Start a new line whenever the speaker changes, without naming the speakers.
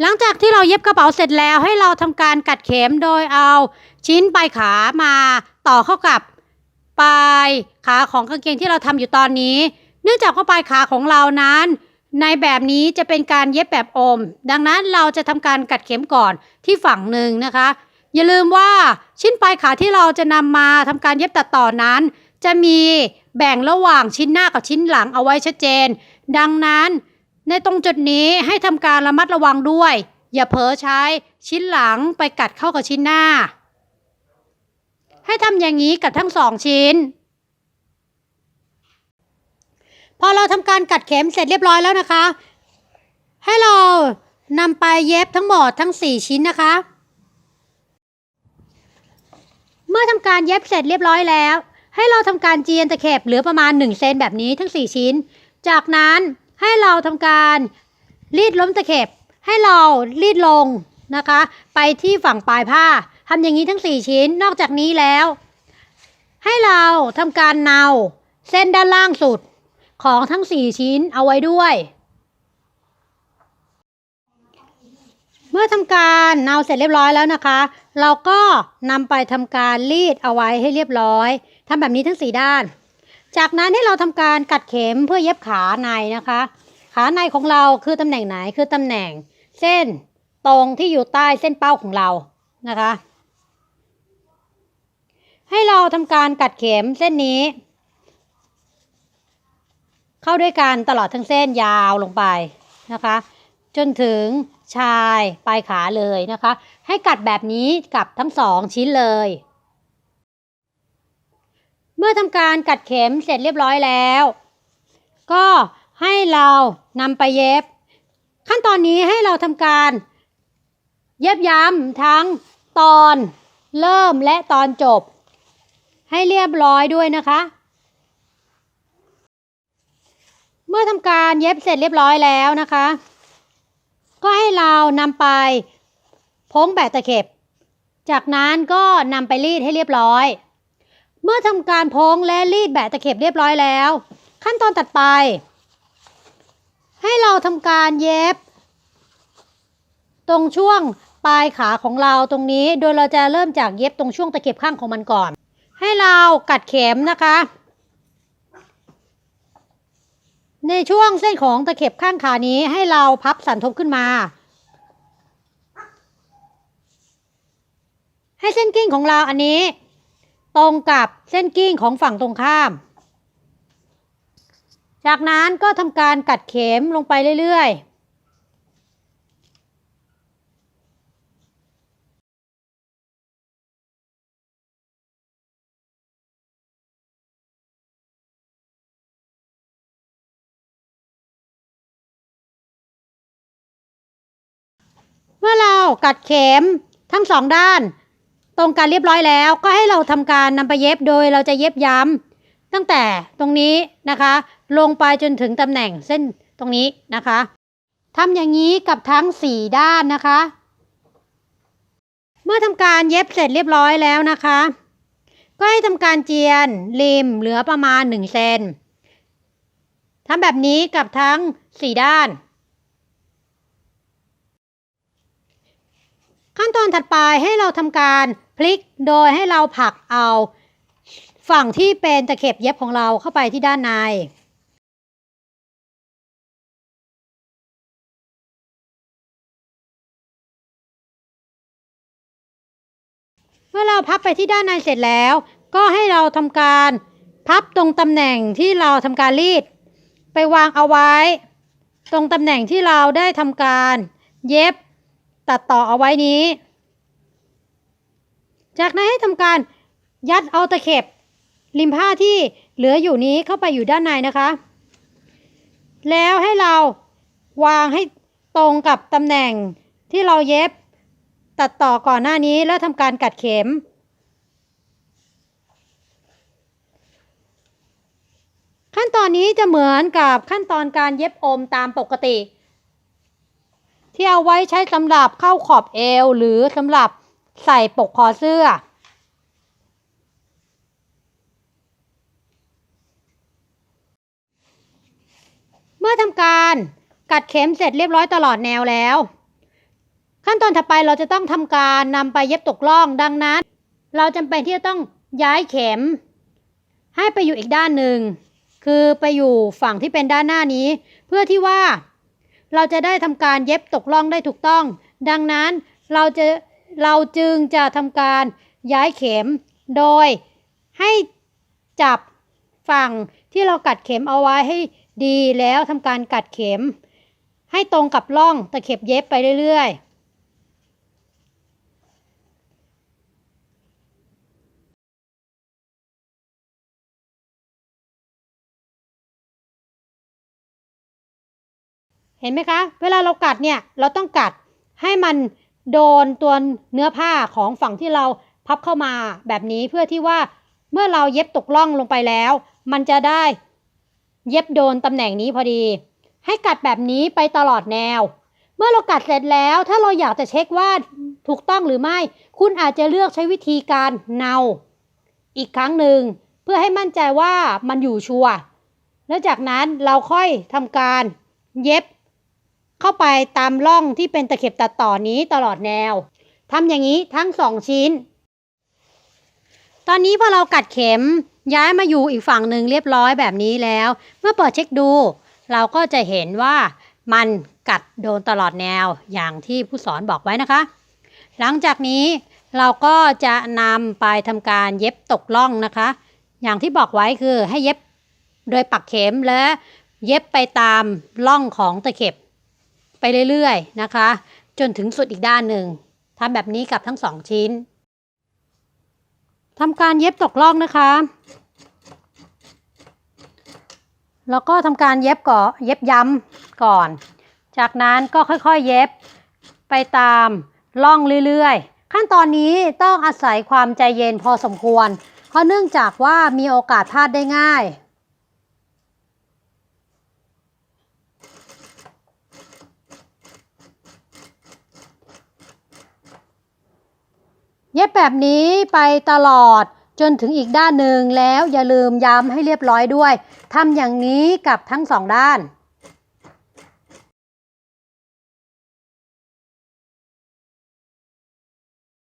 หลังจากที่เราเย็บกระเป๋าเสร็จแล้วให้เราทำการกัดเข็มโดยเอาชิ้นปลายขามาต่อเข้ากับปลายขาของกางเกงที่เราทำอยู่ตอนนี้ เนื่องจากว่าปลายขาของเรานั้น ในแบบนี้จะเป็นการเย็บแบบอม ดังนั้นเราจะทำการกัดเข็มก่อนที่ฝั่งหนึ่งนะคะ อย่าลืมว่าชิ้นปลายขาที่เราจะนำมาทำการเย็บตัดต่อนั้น จะมีแบ่งระหว่างชิ้นหน้ากับชิ้นหลังเอาไว้ชัดเจน ดังนั้น ในตรงจุดนี้ให้ทำการระมัดระวังด้วย อย่าเผลอใช้ชิ้นหลังไปกัดเข้ากับชิ้นหน้า ให้ทำอย่างนี้กับทั้งสองชิ้น พอเราทำการกัดเข็มเสร็จเรียบร้อยแล้วนะคะ ให้เรานำไปเย็บทั้งหมดทั้ง 4 ชิ้นนะคะ เมื่อทำการเย็บเสร็จเรียบร้อยแล้ว ให้เราทำการเจียนตะเข็บเหลือประมาณ 1 เซนแบบนี้ทั้ง 4 ชิ้น จากนั้น ให้เราทำการรีดล้มตะเข็บ ให้เรารีดลงนะคะ ไปที่ฝั่งปลายผ้าทำอย่างนี้ทั้ง 4 ชิ้น นอกจากนี้แล้ว ให้เราทำการเนาเส้นด้านล่างสุดของทั้ง 4 ชิ้นเอาไว้ด้วย เมื่อทำการเนาเสร็จเรียบร้อยแล้วนะคะ เราก็นำไปทำการรีดเอาไว้ให้เรียบร้อยทำแบบนี้ทั้ง 4 ด้าน จากนั้นให้เราทำการกัดเข็มเพื่อเย็บขาในนะคะ ขาในของเราคือตำแหน่งไหนคือตำแหน่ง เส้นตรงที่อยู่ใต้เส้นเป้าของเรานะคะ ให้เราทำการกัดเข็มเส้นนี้ เข้าด้วยกันตลอดทั้งเส้นยาวลงไปนะคะ จนถึงชายปลายขาเลยนะคะ ให้กัดแบบนี้กับทั้งสองชิ้นเลย มื่อทำการกัดเข็มเสร็จเรียบร้อยแล้ว ก็ให้เรานำไปเย็บ ขั้นตอนนี้ให้เราทำการ เย็บย้ำทั้งตอนเริ่มและตอนจบ ให้เรียบร้อยด้วยนะคะ เมื่อทำการเย็บเสร็จเรียบร้อยแล้วนะคะ ก็ให้เรานำไปพ้งแบะตะเข็บ จากนั้นก็นำไปรีดให้เรียบร้อย เมื่อทำการพ้งและรีดแบะตะเข็บเรียบร้อยแล้ว ขั้นตอนตัดไป ให้เราทำการเย็บ ตรงช่วงปลายขาของเราตรงนี้ โดยเราจะเริ่มจากเย็บตรงช่วงตะเข็บข้างของมันก่อน ให้เรากัดเข็มนะคะ ในช่วงเส้นของตะเข็บข้างขานี้ให้เราพับสันทบขึ้นมาให้เส้นกิ้งของเราอันนี้ ตรงกับเส้นกิ้งของฝั่งตรงข้าม จากนั้นก็ทำการกัดเข็มลงไปเรื่อยๆเมื่อเรากัดเข็มทั้งสองด้าน ตรงกันเรียบร้อยแล้วก็ให้เราทำการนำไปเย็บโดยเราจะเย็บย้ำตั้งแต่ตรงนี้นะคะ ลงไปจนถึงตำแหน่งเส้นตรงนี้นะคะทำอย่างนี้กับทั้ง 4 ด้านนะคะ เมื่อทำการเย็บเสร็จเรียบร้อยแล้วนะคะ ก็ให้ทำการเจียนริมเหลือประมาณ1เซนทำแบบนี้กับทั้ง 4 ด้าน ขั้นตอนถัดไปให้เราทำการพลิกโดยให้เราผลักเอา ฝั่งที่เป็นตะเข็บเย็บของเราเข้าไปที่ด้านใน เมื่อเราพับไปที่ด้านในเสร็จแล้ว ก็ให้เราทำการพับตรงตำแหน่งที่เราทำการรีด ไปวางเอาไว้ ตรงตำแหน่งที่เราได้ทำการเย็บ ตัดต่อเอาไว้นี้ จากนั้นให้ทำการยัดเอาตะเข็บ ริมผ้าที่เหลืออยู่นี้เข้าไปอยู่ด้านในนะคะ แล้วให้เราวางให้ตรงกับตำแหน่งที่เราเย็บตัดต่อก่อนหน้านี้แล้วทำการกัดเข็ม ขั้นตอนนี้จะเหมือนกับขั้นตอนการเย็บอมตามปกติ ที่เอาไว้ใช้สำหรับเข้าขอบเอว หรือสำหรับใส่ปกคอเสื้อ เมื่อทำการกัดเข็มเสร็จเรียบร้อยตลอดแนวแล้ว ขั้นตอนถัดไปเราจะต้องทำการนำไปเย็บตกล่องดังนั้น เราจำเป็นที่จะต้องย้ายเข็ม ให้ไปอยู่อีกด้านหนึ่งคือไปอยู่ฝั่งที่เป็นด้านหน้านี้ เพื่อที่ว่า เราจะได้ทำการเย็บตกล่องได้ถูกต้อง ดังนั้นเราจะเราจึงจะทำการย้ายเข็ม โดยให้จับฝั่งที่เรากัดเข็มเอาไว้ให้ดีแล้วทำการกัดเข็ม ให้ตรงกับร่องตะเข็บเย็บไปเรื่อยๆ เห็นไหมคะ เวลาเรากัดเนี่ยเราต้องกัดให้มันโดนตัวเนื้อผ้าของฝั่งที่เราพับเข้ามาแบบนี้เพื่อที่ว่าเมื่อเราเย็บตกล่องลงไปแล้ว มันจะได้เย็บโดนตำแหน่งนี้พอดี ให้กัดแบบนี้ไปตลอดแนว เมื่อเรากัดเสร็จแล้ว ถ้าเราอยากจะเช็คว่าถูกต้องหรือไม่ คุณอาจจะเลือกใช้วิธีการเนา อีกครั้งหนึ่งเพื่อให้มั่นใจว่ามันอยู่ชัวร์แล้วจากนั้นเราค่อยทำการเย็บ เข้าไปตามร่องที่เป็นตะเข็บตัดต่อนี้ตลอดแนวทำอย่างนี้ทั้งสองชิ้น ตอนนี้พอเรากัดเข็มย้ายมาอยู่อีกฝั่งหนึ่งเรียบร้อยแบบนี้แล้ว เมื่อเปิดเช็คดู เราก็จะเห็นว่ามันกัดโดนตลอดแนวอย่างที่ผู้สอนบอกไว้นะคะ หลังจากนี้เราก็จะนำไปทำการเย็บตกล่องนะคะ อย่างที่บอกไว้คือให้เย็บโดยปักเข็มและเย็บไปตามร่องของตะเข็บ ไปเรื่อยๆนะคะ จนถึงสุดอีกด้านหนึ่งทำแบบนี้กับทั้งสองชิ้นทำการเย็บตกล่องนะคะ แล้วก็ทำการเย็บก่อเย็บย้ำก่อน จากนั้นก็ค่อยๆเย็บไปตามล่องเรื่อยๆ ขั้นตอนนี้ต้องอาศัยความใจเย็นพอสมควร เพราะเนื่องจากว่ามีโอกาสพลาดได้ง่าย เย็บแบบนี้ไปตลอดจนถึงอีกด้านหนึ่งแล้วอย่าลืมย้ำให้เรียบร้อยด้วยทำอย่างนี้กับทั้งสองด้าน